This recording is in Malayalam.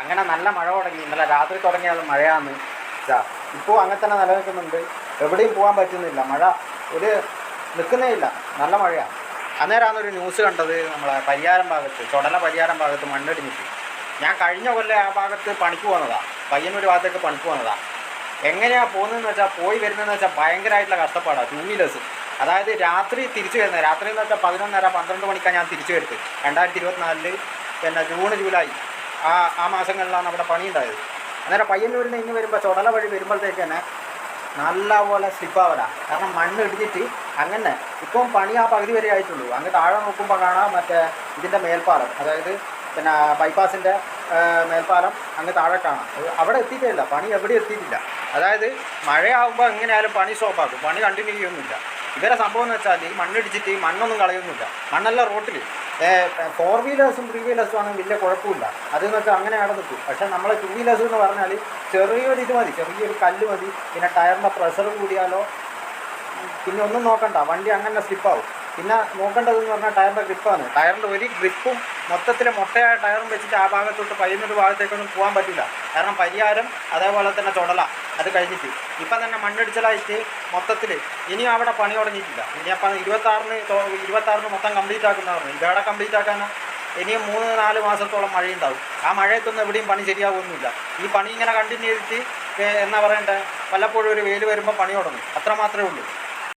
അങ്ങനെ നല്ല മഴ തുടങ്ങി. ഇന്നലെ രാത്രി തുടങ്ങിയത് മഴയാണ്. ഇതാ ഇപ്പോൾ അങ്ങനെ തന്നെ നിലനിൽക്കുന്നുണ്ട്. എവിടെയും പോകാൻ പറ്റുന്നില്ല. മഴ ഒരു നിൽക്കുന്നേ ഇല്ല. നല്ല മഴയാണ് അന്നേരമാണ് ഒരു ന്യൂസ് കണ്ടത് നമ്മളെ പരിയാരം ഭാഗത്ത് ചുടല പരിയാരം ഭാഗത്ത് മണ്ണിടിഞ്ഞിട്ട്. ഞാൻ കഴിഞ്ഞ കൊല്ലം ആ ഭാഗത്ത് പണിക്ക് പോകുന്നതാ പയ്യന്നൂർ ഭാഗത്തേക്ക് പണിക്ക് പോകുന്നതാ എങ്ങനെയാണ് പോകുന്നതെന്ന് വെച്ചാൽ പോയി വരുന്നതെന്ന് വെച്ചാൽ ഭയങ്കരമായിട്ടുള്ള കഷ്ടപ്പാടാണ് ടൂ വീലേഴ്സ് അതായത് രാത്രി തിരിച്ചു വരുന്നത്. രാത്രി എന്ന് വെച്ചാൽ പതിനൊന്നര പന്ത്രണ്ട് മണിക്കാണ് ഞാൻ തിരിച്ചു വരുന്നത്. രണ്ടായിരത്തി ഇരുപത്തിനാലിൽ പിന്നെ ജൂൺ ജൂലൈ. ആ ആ മാസങ്ങളിലാണ് അവിടെ പണിയുണ്ടായത്. അന്നേരം പയ്യന്നൂരിൽ നിന്ന് വരുമ്പോൾ ചുടല വഴി വരുമ്പോഴത്തേക്ക് തന്നെ നല്ലപോലെ സ്ലിപ്പാവല കാരണം മണ്ണ് ഇടിച്ചിട്ട് അങ്ങനെ ഇപ്പം പണി ആ പകുതി വരെ ആയിട്ടുള്ളൂ. അങ്ങ് താഴെ നോക്കുമ്പോൾ കാണാം മറ്റേ ഇതിന്റെ മേൽപ്പാലം. അതായത് പിന്നെ ബൈപ്പാസിന്റെ മേൽപ്പാലം അങ്ങ് താഴെ കാണാം. അവിടെ എത്തിയിട്ടില്ല പണി എവിടെ എത്തിയിട്ടില്ല. അതായത് മഴയാകുമ്പോൾ എങ്ങനെയായാലും പണി സ്റ്റോപ്പാക്കും പണി കണ്ടിന്യൂ ചെയ്യൊന്നുമില്ല ഇവരെ സംഭവം എന്ന് വെച്ചാൽ ഈ മണ്ണിടിച്ചിട്ട് ഈ മണ്ണൊന്നും കളയൊന്നുമില്ല മണ്ണല്ല റോട്ടിൽ. ഫോർ വീലേഴ്സും ത്രീ വീലേഴ്സും ആണെങ്കിൽ വലിയ കുഴപ്പമില്ല. അതെന്ന് വെച്ചാൽ അങ്ങനെ അവിടെ നിൽക്കും പക്ഷേ നമ്മളെ ടു വീലേഴ്സ് എന്ന് പറഞ്ഞാൽ ചെറിയൊരു ഇത് മതി. ചെറിയൊരു കല്ല് മതി. പിന്നെ ടയറിന്റെ പ്രഷർ കൂടിയാലോ. പിന്നെ ഒന്നും നോക്കണ്ട. വണ്ടി അങ്ങനെ സ്ലിപ്പാവും പിന്നെ നോക്കേണ്ടതെന്ന് പറഞ്ഞാൽ ടയറിന്റെ ഗ്രിപ്പാണ്. ടയറിന്റെ ഒരു ഗ്രിപ്പും മൊത്തത്തിൽ മൊട്ടയായ ടയറും വെച്ചിട്ട് ആ ഭാഗത്തോട്ട് പയ്യുന്നൊരു ഭാഗത്തേക്കൊന്നും പോകാൻ പറ്റില്ല. കാരണം പരിഹാരം അതേപോലെ തന്നെ തുടല അത് കഴിഞ്ഞിട്ട്. ഇപ്പം തന്നെ മണ്ണിടിച്ചലായിട്ട് മൊത്തത്തിൽ ഇനിയും അവിടെ പണി തുടങ്ങിയിട്ടില്ല. ഇനി അപ്പം ഇരുപത്താറിന് ഇരുപത്താറിന് മൊത്തം കംപ്ലീറ്റ് ആക്കുന്ന പറഞ്ഞു ഇതവിടെ കംപ്ലീറ്റ് ആക്കാൻ ഇനിയും മൂന്ന് നാല് മാസത്തോളം മഴയുണ്ടാവും. ആ മഴയത്തൊന്നും എവിടെയും പണി ശരിയാവുമൊന്നുമില്ല ഈ പണി ഇങ്ങനെ കണ്ടിന്യൂ ചെയ്തിട്ട് എന്നാ പറയണ്ടേ? വല്ലപ്പോഴും ഒരു വെയിൽ വരുമ്പോൾ പണി തുടങ്ങും. അത്ര മാത്രമേ ഉള്ളൂ.